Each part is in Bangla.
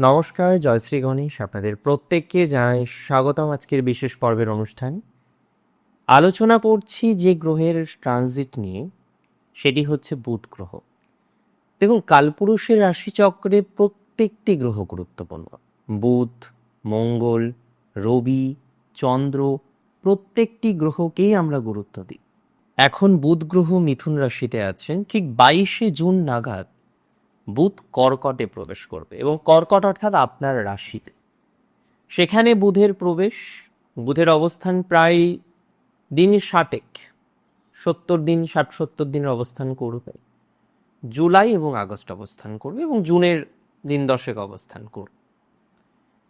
নমস্কার জয়শ্রী গণেশ। আপনাদের প্রত্যেককে জানাই স্বাগতম আজকের বিশেষ পর্বের অনুষ্ঠান। আলোচনা করছি যে গ্রহের ট্রানজিট নিয়ে, সেটি হচ্ছে বুধ গ্রহ। দেখুন, কালপুরুষের রাশিচক্রে প্রত্যেকটি গ্রহ গুরুত্বপূর্ণ। বুধ, মঙ্গল, রবি, চন্দ্র, প্রত্যেকটি গ্রহকেই আমরা গুরুত্ব দিই। এখন বুধ গ্রহ মিথুন রাশিতে আছেন, ঠিক বাইশে জুন নাগাদ। বুধ কর্কটে প্রবেশ করবে এবং কর্কট অর্থাৎ আপনার রাশিতে। সেখানে বুধের প্রবেশ, বুধের অবস্থান প্রায় দিন ষাটেক, সত্তর দিন, ষাট, সত্তর দিনের অবস্থান করবে। জুলাই এবং আগস্ট অবস্থান করবে এবং জুনের দিন দশেক অবস্থান করবে।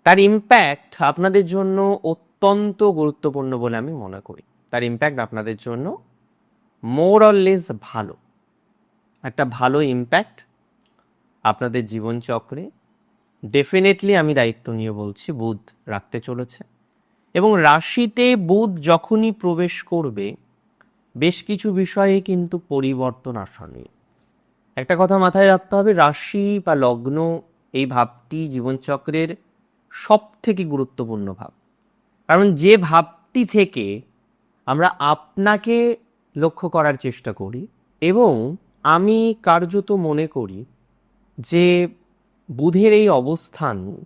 তার ইম্প্যাক্ট আপনাদের জন্য অত্যন্ত গুরুত্বপূর্ণ বলে আমি মনে করি। তার ইম্প্যাক্ট আপনাদের জন্য মোর লেস ভালো। একটা ভালো ইম্প্যাক্ট আপনাদের জীবনচক্রে ডেফিনেটলি আমি দায়িত্ব নিয়ে বলছি, বুধ রাখতে চলেছে। এবং রাশিতে বুধ যখনই প্রবেশ করবে, বেশ কিছু বিষয়ে কিন্তু পরিবর্তন আসনীয় একটা কথা মাথায় রাখতে হবে, রাশি বা লগ্ন এই ভাবটি জীবনচক্রের সব থেকে গুরুত্বপূর্ণ ভাব। কারণ যে ভাবটি থেকে আমরা আপনাকে লক্ষ্য করার চেষ্টা করি এবং আমি কার্যত মনে করি যে বুধের এই অবস্থান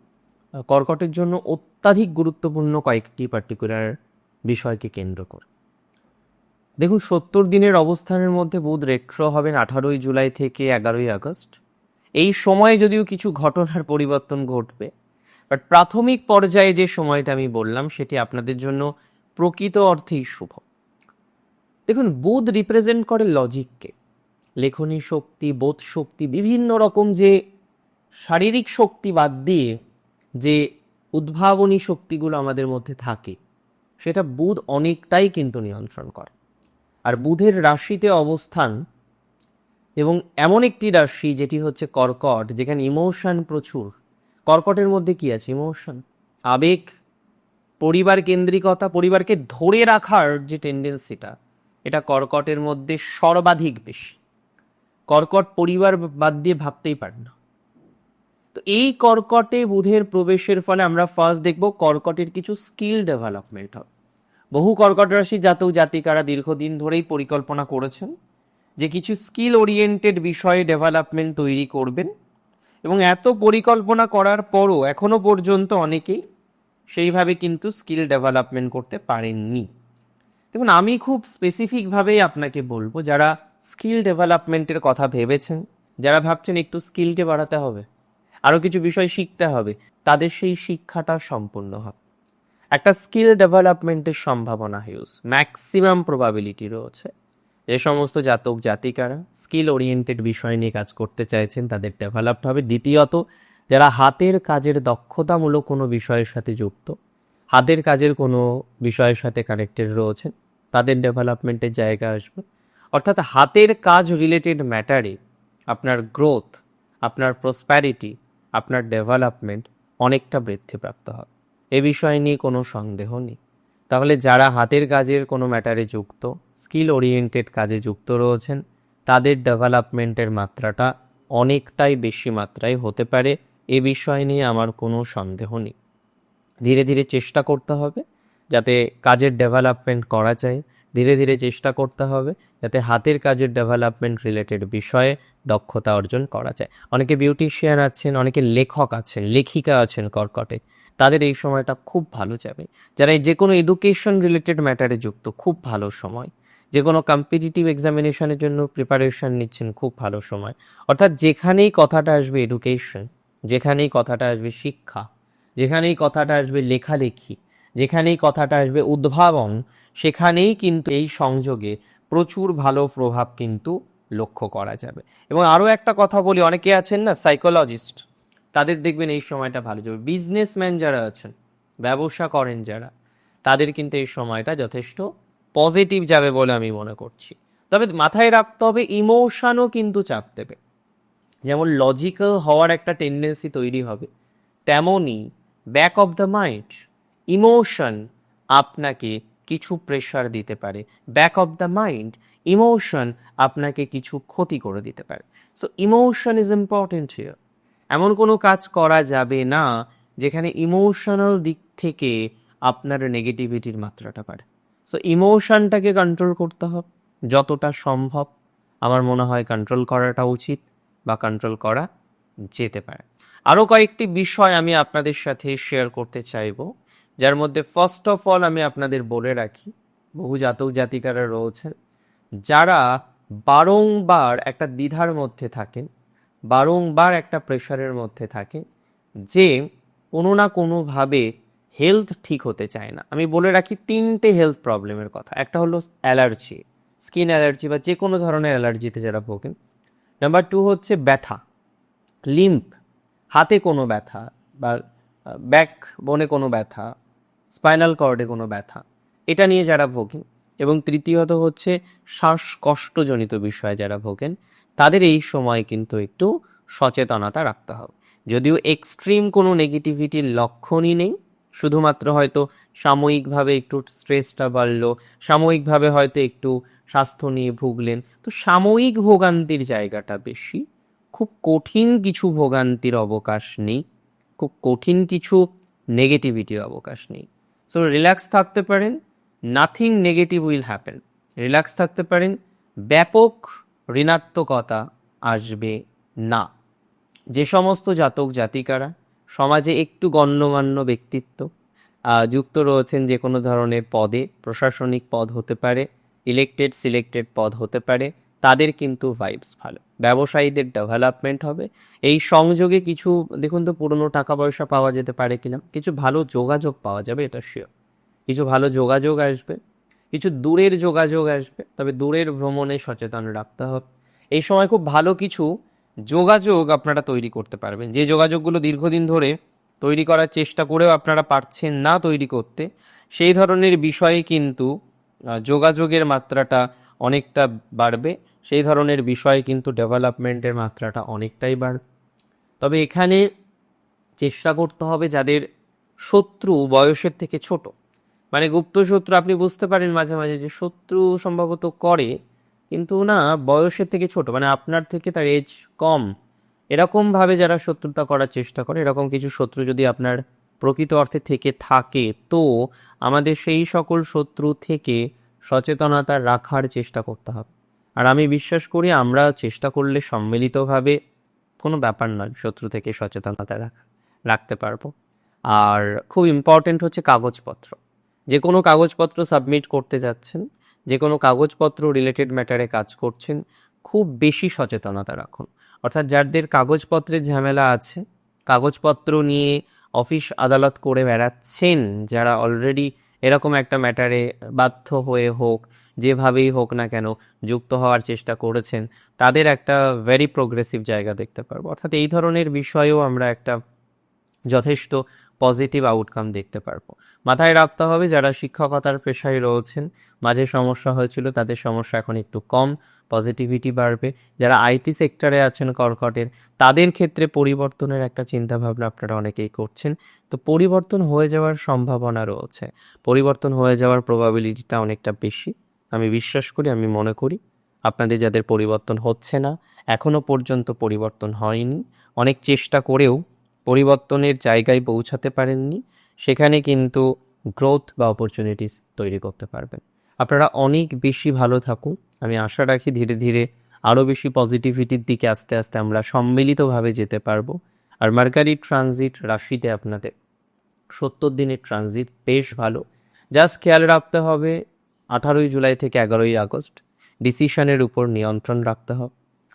কর্কটের জন্য অত্যাধিক গুরুত্বপূর্ণ কয়েকটি পার্টিকুলার বিষয়কে কেন্দ্র করে। দেখুন, সত্তর দিনের অবস্থানের মধ্যে বুধ রেট্রো হবেন আঠারোই জুলাই থেকে এগারোই আগস্ট। এই সময়ে যদিও কিছু ঘটনার পরিবর্তন ঘটবে বাট প্রাথমিক পর্যায়ে যে সময়টা আমি বললাম, সেটি আপনাদের জন্য প্রকৃত অর্থেই শুভ। দেখুন, বুধ রিপ্রেজেন্ট করে লজিককে লেখনী শক্তি, বোধ শক্তি, বিভিন্ন রকম যে শারীরিক শক্তি বাদ দিয়ে যে উদ্ভাবনী শক্তিগুলো আমাদের মধ্যে থাকে, সেটা বুধ অনেকটাই কিন্তু নিয়ন্ত্রণ করে। আর বুধের রাশিতে অবস্থান এবং এমন একটি রাশি যেটি হচ্ছে কর্কট, যেখানে ইমোশন প্রচুর। কর্কটের মধ্যে কি আছে? ইমোশন। আবেগ, পরিবার কেন্দ্রিকতা, পরিবারকে ধরে রাখার যে টেন্ডেন্সিটা এটা কর্কটের মধ্যে সর্বাধিক বেশি। কর্কট পরিবার বাদ দিয়ে ভাবতেই পারে না। তো এই কর্কটে বুধের প্রবেশের ফলে আমরা ফার্স্ট দেখব কর্কটের কিছু স্কিল ডেভেলপমেন্ট হবে। বহু কর্কট রাশি জাতক জাতিকারা দীর্ঘদিন ধরেই পরিকল্পনা করেছেন যে কিছু স্কিল ওরিয়েন্টেড বিষয়ে ডেভেলপমেন্ট তৈরি করবেন এবং এত পরিকল্পনা করার পরও এখনও পর্যন্ত অনেকেই সেইভাবে কিন্তু স্কিল ডেভেলপমেন্ট করতে পারেননি। দেখুন, আমি খুব স্পেসিফিকভাবেই আপনাকে বলব, যারা স্কিল ডেভেলপমেন্টের কথা ভেবেছেন, যারা ভাবছেন একটু স্কিলকে বাড়াতে হবে আরও কিছু বিষয় শিখতে হবে, তাদের সেই শিক্ষাটা সম্পূর্ণ হবে। একটা স্কিল ডেভেলপমেন্টের সম্ভাবনা হিউজ ম্যাক্সিমাম প্রবাবিলিটি রয়েছে যে সমস্ত জাতক জাতিকারা স্কিল ওরিয়েন্টেড বিষয় নিয়ে কাজ করতে চাইছেন, তাদের ডেভেলপড হবে। দ্বিতীয়ত, যারা হাতের কাজের দক্ষতামূলক কোনো বিষয়ের সাথে যুক্ত, হাতের কাজের কোনো বিষয়ের সাথে কানেক্টেড রয়েছেন তাদের ডেভেলপমেন্টের জায়গা আসবে। অর্থাৎ হাতের কাজ রিলেটেড ম্যাটারে আপনার গ্রোথ আপনার প্রসপ্যারিটি আপনার ডেভেলপমেন্ট অনেকটা বৃদ্ধিপ্রাপ্ত হবে। এ বিষয় নিয়ে কোনো সন্দেহ নেই। তাহলে যারা হাতের কাজের কোনো ম্যাটারে যুক্ত স্কিল ওরিয়েন্টেড কাজে যুক্ত রয়েছেন, তাদের ডেভেলপমেন্টের মাত্রাটা অনেকটাই বেশি মাত্রায় হতে পারে। এ বিষয় নিয়ে আমার কোনো সন্দেহ নেই। ধীরে ধীরে চেষ্টা করতে হবে। যাতে কাজের ডেভেলপমেন্ট করা যায়। ধীরে ধীরে চেষ্টা করতে হবে যাতে হাতের কাজের ডেভেলপমেন্ট রিলেটেড বিষয়ে দক্ষতা অর্জন করা যায়। অনেকে বিউটিশিয়ান আছেন, অনেকে লেখক আছেন, লেখিকা আছেন কর্কটে। তাদের এই সময়টা খুব ভালো যাবে। যারা যে কোনো এডুকেশন রিলেটেড ম্যাটারে যুক্ত, খুব ভালো সময়। যে কোনো কম্পিটিটিভ এক্সামিনেশনের জন্য প্রিপারেশন নিচ্ছেন, খুব ভালো সময়। অর্থাৎ যেখানেই কথাটা আসবে এডুকেশন যেখানেই কথাটা আসবে শিক্ষা, যেখানেই কথাটা আসবে লেখালেখি যেখানেই কথাটা আসবে, উদ্ভাবন, সেখানেই কিন্তু এই সংযোগে প্রচুর ভালো প্রভাব কিন্তু লক্ষ্য করা যাবে। এবং আরও একটা কথা বলি, অনেকে আছেন না সাইকোলজিস্ট তাদের দেখবেন এই সময়টা ভালো যাবে। বিজনেসম্যান যারা আছেন, ব্যবসা করেন যারা, তাদের কিন্তু এই সময়টা যথেষ্ট পজিটিভ যাবে বলে আমি মনে করছি। তবে মাথায় রাখতে হবে ইমোশনও কিন্তু চাপ দেবে। যেমন লজিক্যাল হওয়ার একটা টেন্ডেন্সি তৈরি হবে, তেমনই back of the mind emotion আপনাকে কিছু প্রেশার দিতে পারে। Back of the mind emotion আপনাকে কিছু ক্ষতি করে দিতে পারে। So emotion is important here এমন কোনো কাজ করা যাবে না যেখানে ইমোশনাল দিক থেকে আপনার নেগেটিভিটির মাত্রাটা বাড়ে। সো ইমোশনটাকে কন্ট্রোল করতে হবে। যতটা সম্ভব আমার মনে হয় কন্ট্রোল করাটা উচিত বা কন্ট্রোল করা যেতে পারে। আরও কয়েকটি বিষয় আমি আপনাদের সাথে শেয়ার করতে চাইব। যার মধ্যে ফার্স্ট অফ অল আমি আপনাদের বলে রাখি, বহু জাতক জাতিকারা রয়েছেন যারা বারংবার একটা দ্বিধার মধ্যে থাকেন, বারংবার একটা প্রেশারের মধ্যে থাকেন যে কোনো না কোনোভাবে হেলথ ঠিক হতে চায় না। আমি বলে রাখি তিনটে হেলথ প্রবলেমের কথা। একটা হলো অ্যালার্জি স্কিন অ্যালার্জি বা যে কোনো ধরনের অ্যালার্জিতে যারা ভোগেন। নাম্বার টু হচ্ছে ব্যথা লিম্প হাতে কোনো ব্যথা বা ব্যাক বনে কোনো ব্যথা স্পাইনাল কর্ডে কোনো ব্যথা। এটা নিয়ে যারা ভোগেন এবং তৃতীয়ত হচ্ছে শ্বাসকষ্টজনিত বিষয়ে যারা ভোগেন, তাদের এই সময় কিন্তু একটু সচেতনতা রাখতে হবে। যদিও এক্সট্রিম কোনো নেগেটিভিটির লক্ষণই নেই, শুধুমাত্র হয়তো সাময়িকভাবে একটু স্ট্রেসটা বাড়লো, সাময়িকভাবে হয়তো একটু স্বাস্থ্য নিয়ে ভুগলেন। তো সাময়িক ভোগান্তির জায়গাটা বেশি। খুব কঠিন কিছু ভোগান্তির অবকাশ নেই, খুব কঠিন কিছু নেগেটিভিটির অবকাশ নেই। সো রিল্যাক্স থাকতে পারেন nothing negative will happen relax থাকতে পারেন, ব্যাপক ঋণাত্মকতা আসবে না। যে সমস্ত জাতক জাতিকারা, সমাজে একটু গণ্যমান্য ব্যক্তিত্ব যুক্ত রয়েছেন যে কোনো ধরনের পদে, প্রশাসনিক পদ হতে পারে ইলেকটেড সিলেক্টেড পদ হতে পারে, তাদের কিন্তু ভাইবস ভালো। ব্যবসায়ীদের ডেভেলপমেন্ট হবে। এই সংযোগে কিছু, দেখুন তো পুরনো টাকা পয়সা পাওয়া যেতে পারে কিনা। কিছু ভালো যোগাযোগ পাওয়া যাবে, এটা শিওর কিছু ভালো যোগাযোগ আসবে, কিছু দূরের যোগাযোগ আসবে, তবে দূরের ভ্রমণে সচেতন রাখতে হবে। এই সময় খুব ভালো কিছু যোগাযোগ আপনারা তৈরি করতে পারবেন। যে যোগাযোগগুলো দীর্ঘদিন ধরে তৈরি করার চেষ্টা করেও আপনারা পারছেন না তৈরি করতে, সেই ধরনের বিষয়ে কিন্তু যোগাযোগের মাত্রাটা অনেকটা বাড়বে। সেই ধরনের বিষয়ে কিন্তু ডেভেলপমেন্টের মাত্রাটা অনেকটাই বাড়বে তবে এখানে চেষ্টা করতে হবে যাদের শত্রু বয়সের থেকে ছোট। মানে গুপ্ত শত্রু আপনি বুঝতে পারেন মাঝে মাঝে যে শত্রু সম্ভবত করে, কিন্তু না, বয়সের থেকে ছোট মানে আপনার থেকে তার এজ কম। এরকমভাবে যারা শত্রুতা করার চেষ্টা করে, এরকম কিছু শত্রু যদি আপনার প্রকৃত অর্থে থেকে থাকে, তো আমাদের সেই সকল শত্রু থেকে সচেতনতা রাখার চেষ্টা করতে হবে। আর আমি বিশ্বাস করি আমরা চেষ্টা করলে সম্মিলিতভাবে কোনো ব্যাপার নয়, শত্রু থেকে সচেতনতা রাখা, রাখতে পারব। আর খুব ইম্পর্টেন্ট হচ্ছে কাগজপত্র। যে কোনো কাগজপত্র সাবমিট করতে যাচ্ছেন, যে কোনো কাগজপত্র রিলেটেড ম্যাটারে কাজ করছেন, খুব বেশি সচেতনতা রাখুন। অর্থাৎ যাদের কাগজপত্রের ঝামেলা আছে, কাগজপত্র নিয়ে অফিস আদালত করে বেড়াচ্ছেন, যারা অলরেডি এরকম একটা ম্যাটারে বাধ্য হয়ে হোক, যেভাবেই হোক না কেন, যুক্ত হওয়ার চেষ্টা করেছেন, তাদের একটা ভেরি প্রোগ্রেসিভ জায়গা দেখতে পারব। অর্থাৎ এই ধরনের বিষয়েও আমরা একটা যথেষ্ট পজিটিভ আউটকাম দেখতে পারব। মাথায় রাখতে হবে যারা শিক্ষকতার পেশায় রয়েছেন, মাঝে সমস্যা হয়েছিল, তাদের সমস্যা এখন একটু কম পজিটিভিটি বাড়বে। যারা আইটি সেক্টরে আছেন, কর্কটের, তাদের ক্ষেত্রে পরিবর্তনের একটা চিন্তাভাবনা আপনারা অনেকেই করছেন। তো পরিবর্তন হয়ে যাওয়ার সম্ভাবনা রয়েছে। পরিবর্তন হয়ে যাওয়ার প্রবাবিলিটিটা অনেকটা বেশি। আমি বিশ্বাস করি, আমি মনে করি। আপনাদের যাদের পরিবর্তন হচ্ছে না এখনও পর্যন্ত পরিবর্তন হয়নি। অনেক চেষ্টা করেও পরিবর্তনের জায়গায় পৌঁছাতে পারেননি, সেখানে কিন্তু গ্রোথ বা অপরচুনিটিস তৈরি করতে পারবেন। আপনারা অনেক বেশি ভালো থাকুন। আমি আশা রাখি ধীরে ধীরে আরও বেশি পজিটিভিটির দিকে আস্তে আস্তে আমরা সম্মিলিতভাবে যেতে পারব। আর মার্কারি ট্রানজিট রাশিতে আপনাদের সত্তর দিনের ট্রানজিট বেশ ভালো। জাস্ট খেয়াল রাখতে হবে, আঠারোই জুলাই থেকে এগারোই আগস্ট ডিসিশনের উপর নিয়ন্ত্রণ রাখতে হবে।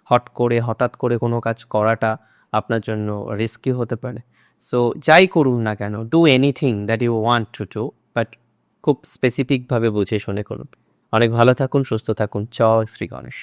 হট করে, হঠাৎ করে কোনো কাজ করাটা আপনার জন্য রিস্কি হতে পারে। সো যাই করুন না কেন do anything that you want to do but খুব স্পেসিফিকভাবে বুঝে শুনে করুন। অনেক ভালো থাকুন, সুস্থ থাকুন। চ শ্রী গণেশ।